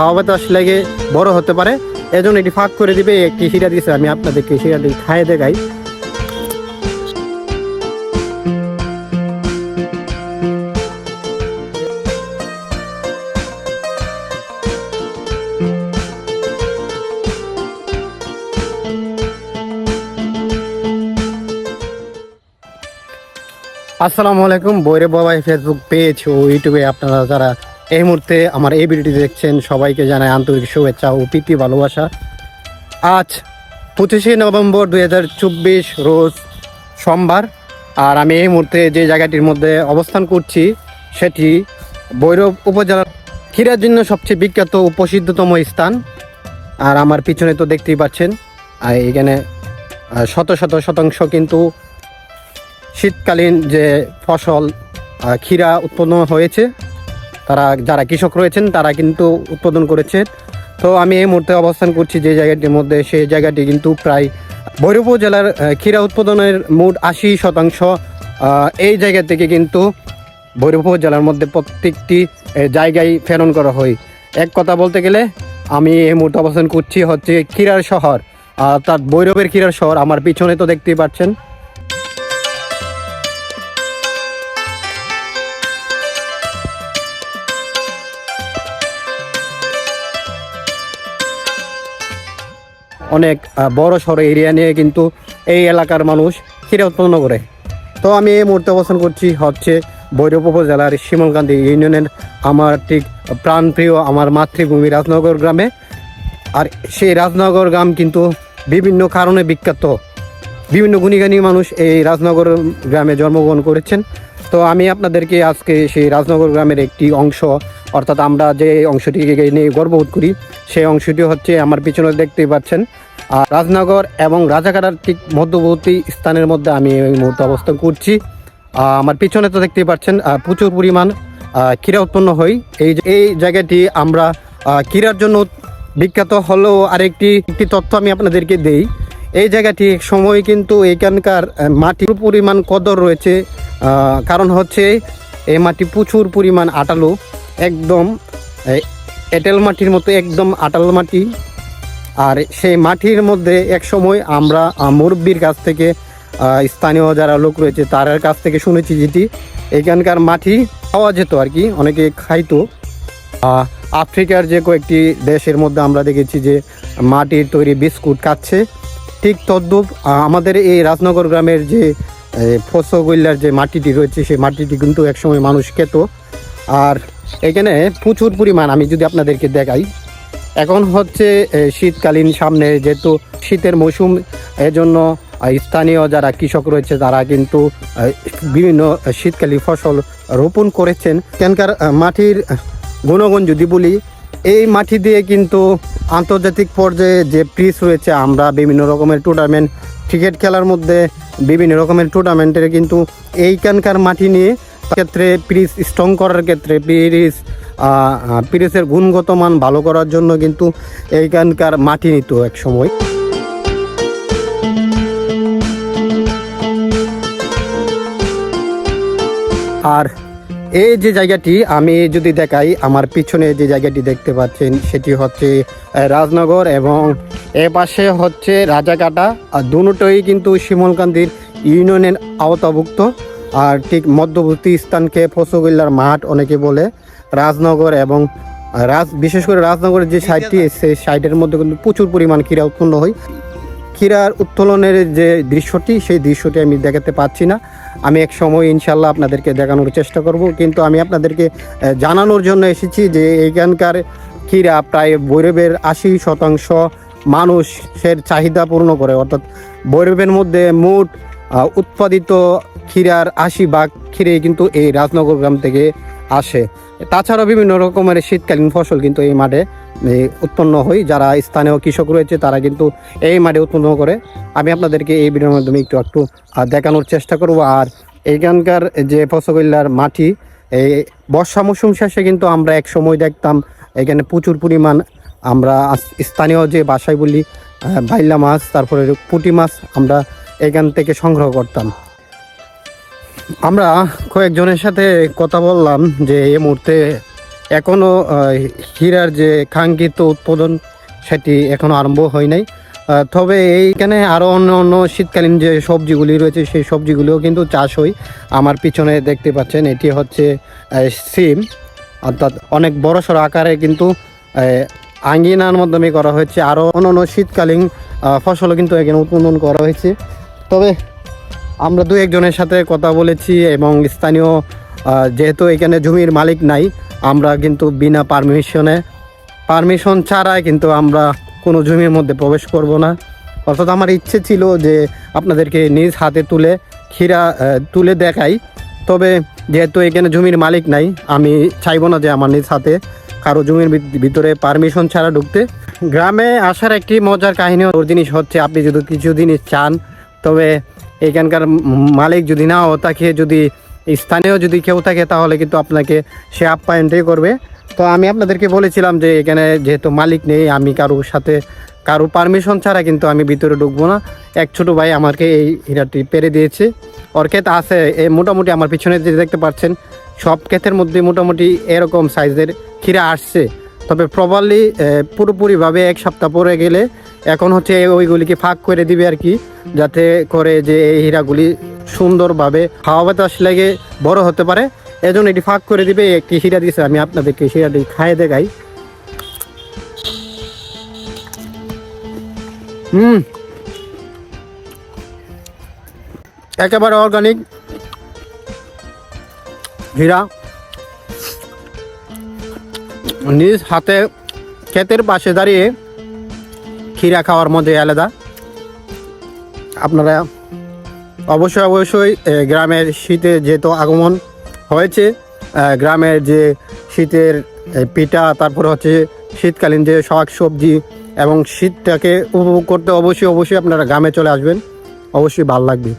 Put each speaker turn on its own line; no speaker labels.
খাওয়া বাতাস লেগে বড় হতে পারে। এজন্য এটি ফাঁক করে দিবে একটি শিরা দিয়েছে, আমি আপনাদেরকে শিরাটি খাইয়ে দেখাই। আসসালামু আলাইকুম বৈরে বাবাই ফেসবুক পেজ ও ইউটিউবে আপনারা যারা এই মুহূর্তে আমার এই ভিডিওটি দেখছেন সবাইকে জানাই আন্তরিক শুভেচ্ছা ও প্রীতি ভালোবাসা। আজ পঁচিশে নভেম্বর দু হাজার চব্বিশ রোজ সোমবার, আর আমি এই মুহূর্তে যে জায়গাটির মধ্যে অবস্থান করছি, সেটি ভৈরব উপজেলার ক্ষীরার জন্য সবচেয়ে বিখ্যাত ও প্রসিদ্ধতম স্থান। আর আমার পিছনে তো দেখতেই পাচ্ছেন, আর এখানে শত শত শতাংশ কিন্তু শীতকালীন যে ফসল ক্ষীরা উৎপন্ন হয়েছে। তারা যারা কৃষক রয়েছেন, তারা কিন্তু উৎপাদন করেছে। তো আমি এই মুহূর্তে অবস্থান করছি যে জায়গাটির মধ্যে। সেই জায়গাটি কিন্তু প্রায় ভৈরব জেলার ক্ষীরা উৎপাদনের মোট আশি শতাংশ। এই জায়গা থেকে কিন্তু ভৈরব জেলার মধ্যে প্রত্যেকটি জায়গায় প্রেরণ করা হয়। এক কথা বলতে গেলে, আমি এই মুহূর্তে অবস্থান করছি হচ্ছে ক্ষীরার শহর। অর্থাৎ ভৈরবের ক্ষীরার শহর আমার পিছনে তো দেখতেই পাচ্ছেন। অনেক বড় সড়ো এরিয়া নিয়ে কিন্তু এই এলাকার মানুষ ক্ষীরা উৎপন্ন করে। তো আমি এই মুহূর্তে অবস্থান করছি হচ্ছে ভৈরব উপজেলার শিমলকান্দি ইউনিয়নের আমার ঠিক প্রাণপ্রিয়, আমার মাতৃভূমি রাজনগর গ্রামে। আর সেই রাজনগর গ্রাম কিন্তু বিভিন্ন কারণে বিখ্যাত। বিভিন্ন গুণীগানী মানুষ এই রাজনগর গ্রামে জন্মগ্রহণ করেছেন। তো আমি আপনাদেরকে আজকে সেই রাজনগর গ্রামের একটি অংশ, অর্থাৎ আমরা যে অংশটিকে নিয়ে গর্ববোধ করি, সেই অংশটি হচ্ছে আমার পিছনে দেখতেই পাচ্ছেন। আর রাজনগর এবং রাজাকাটার ঠিক মধ্যবর্তী স্থানের মধ্যে আমি এই মুহূর্তে অবস্থান করছি। আমার পিছনে তো দেখতেই পাচ্ছেন প্রচুর পরিমাণ ক্ষীরা উৎপন্ন হয়। এই এই জায়গাটি আমরা ক্ষীরার জন্য বিখ্যাত হলেও আরেকটি, একটি তথ্য আমি আপনাদেরকে দেই। এই জায়গাটি এক সময় কিন্তু এখানকার মাটির পরিমাণ কদর রয়েছে। কারণ হচ্ছে এই মাটি প্রচুর পরিমাণ আটালো, একদম এঁটেল মাটির মতো একদম আটাল মাটি। আর সেই মাটির মধ্যে এক সময় আমরা মুরব্বির কাছ থেকে স্থানীয় যারা লোক রয়েছে তার কাছ থেকে শুনেছি যেটি, এখানকার মাটি খাওয়া যেত আর কি, অনেকে খাইতো। আফ্রিকার যে কয়েকটি দেশের মধ্যে আমরা দেখেছি যে মাটির তৈরি বিস্কুট খাচ্ছে ঠিক তদ্রূপ আমাদের এই রাজনগর গ্রামের যে ফসগৈল্লার যে মাটিটি রয়েছে সেই মাটিটি কিন্তু একসময় মানুষ খেত। আর এখানে প্রচুর পরিমাণ আমি যদি আপনাদেরকে দেখাই এখন হচ্ছে শীতকালীন সামনে যেহেতু শীতের মৌসুম এজন্য স্থানীয় যারা কৃষক রয়েছে তারা কিন্তু বিভিন্ন শীতকালীন ফসল রোপণ করেছেন। আহ, মাটির গুণগুণ যদি বলি এই মাটি দিয়ে কিন্তু আন্তর্জাতিক পর্যায়ে যে প্রিস রয়েছে, আমরা বিভিন্ন রকমের টুর্নামেন্ট ক্রিকেট খেলার মধ্যে বিভিন্ন রকমের টুর্নামেন্টের কিন্তু এইখানকার মাটি নিয়ে ক্ষেত্রে পিরিচ স্ট্রং করার ক্ষেত্রে পিরিচ পিরিচের গুণগত মান ভালো করার জন্য কিন্তু এইখানকার মাটি নিত এক সময়। আর এই যে জায়গাটি আমি যদি দেখাই, আমার পিছনে যে জায়গাটি দেখতে পাচ্ছেন, সেটি হচ্ছে রাজনগর এবং এ পাশে হচ্ছে রাজাকাটা। আর দুটোই কিন্তু শিমলকান্দির ইউনিয়নের আওতাভুক্ত। আর ঠিক মধ্যবর্তী স্থানকে ফসগিল্লার মাঠ অনেকে বলে। রাজনগর এবং রাজ বিশেষ করে রাজনগরের যে সাইডটি সেই সাইডের মধ্যে কিন্তু প্রচুর পরিমাণ ক্রীড়া উৎপন্ন হয়। ক্ষীরার উত্তোলনের যে দৃশ্যটি, সেই দৃশ্যটি আমি দেখাতে পাচ্ছি না। আমি এক সময় ইনশাল্লাহ আপনাদেরকে দেখানোর চেষ্টা করব, কিন্তু আমি আপনাদেরকে জানানোর জন্য এসেছি যে এইখানকার ক্ষীরা প্রায় ভৈরবের আশি শতাংশ মানুষের চাহিদা পূর্ণ করে। অর্থাৎ ভৈরবের মধ্যে মোট উৎপাদিত ক্ষীরার আশি ভাগ ক্ষীরে কিন্তু এই রাজনগর গ্রাম থেকে আসে। তাছাড়া বিভিন্ন রকমের শীতকালীন ফসল কিন্তু এই মাঠে উৎপন্ন হয়। যারা স্থানীয় কৃষক রয়েছে, তারা কিন্তু এই মাঠে উৎপন্ন করে। আমি আপনাদেরকে এই ভিডিওর মাধ্যমে একটু একটু দেখানোর চেষ্টা করব। আর এইখানকার যে ফসগৈল্লার মাটি এই বর্ষা মৌসুম শেষে কিন্তু আমরা এক সময় দেখতাম, এখানে প্রচুর পরিমাণ আমরা স্থানীয় যে বাসায় বলি বাইলা মাছ, তারপরে পুঁটি মাছ আমরা এখান থেকে সংগ্রহ করতাম। আমরা কয়েকজনের সাথে কথা বললাম যে এই মুহূর্তে এখনও হীরার যে কাঙ্ক্ষিত উৎপাদন, সেটি এখনও আরম্ভ হয় নাই। তবে এইখানে আরও অন্য অন্য শীতকালীন যে সবজিগুলি রয়েছে, সেই সবজিগুলিও কিন্তু চাষ হয়। আমার পিছনে দেখতে পাচ্ছেন, এটি হচ্ছে সিম। অর্থাৎ অনেক বড় সড়ো আকারে কিন্তু আঙ্গিনার মাধ্যমে করা হয়েছে। আরও অন্য অন্য শীতকালীন ফসলও কিন্তু এখানে উৎপাদন করা হয়েছে। তবে আমরা দু একজনের সাথে কথা বলেছি এবং স্থানীয় যেহেতু এখানে জমির মালিক নাই, আমরা কিন্তু বিনা পারমিশনে, পারমিশন ছাড়াই কিন্তু আমরা কোনো জমির মধ্যে প্রবেশ করব না। অর্থাৎ আমার ইচ্ছে ছিল যে আপনাদেরকে নিজ হাতে তুলে, ক্ষীরা তুলে দেখাই। তবে যেহেতু এখানে জমির মালিক নাই, আমি চাইব না যে আমার নিজ হাতে কারও জমির ভিত- ভিতরে পারমিশন ছাড়া ঢুকতে। গ্রামে আসার একটি মজার কাহিনী, ওর জিনিস হচ্ছে আপনি যদি কিছু জিনিস চান, তবে এখানকার মালিক যদি না নাও থাকে যদি স্থানীয় যদি কেউ থাকে, তাহলে কিন্তু আপনাকে সে আপ্যায়নটাই করবে। তো আমি আপনাদেরকে বলেছিলাম যে এখানে যেহেতু মালিক নেই, আমি কারোর সাথে কারও পারমিশন ছাড়া কিন্তু আমি ভিতরে ঢুকবো না। এক ছোটো ভাই আমাকে এই হীরাটি পেরে দিয়েছে। ওর ক্ষেত আছে মোটামুটি আমার পিছনে যে দেখতে পাচ্ছেন, সব ক্ষেতের মধ্যে মোটামুটি এরকম সাইজের ক্ষীরা আসছে। তবে প্রবারলি পুরোপুরিভাবে এক সপ্তাহ পরে গেলে এখন হচ্ছে ওইগুলিকে ফাঁক করে দিবে আর কি, যাতে করে যে এই হীরাগুলি সুন্দরভাবে হাওয়া বাতাস লেগে বড় হতে পারে। এজন্য এটি ফাঁক করে দিবে, একটি হীরা দিয়েছে আমি আপনাদেরকে হীরাটি খাইয়ে দেখাই। হুম। একেবারে অর্গানিক হীরা। নিজ হাতে ক্ষেতের পাশে দাঁড়িয়ে ক্ষীরা খাওয়ার মধ্যে আলাদা। আপনারা অবশ্যই অবশ্যই গ্রামের শীতে যেহেতু আগমন হয়েছে গ্রামের যে শীতের পিঠা, তারপর হচ্ছে শীতকালীন যে শাক সবজি এবং শীতটাকে উপভোগ করতে অবশ্যই অবশ্যই আপনারা গ্রামে চলে আসবেন। অবশ্যই ভালো লাগবে।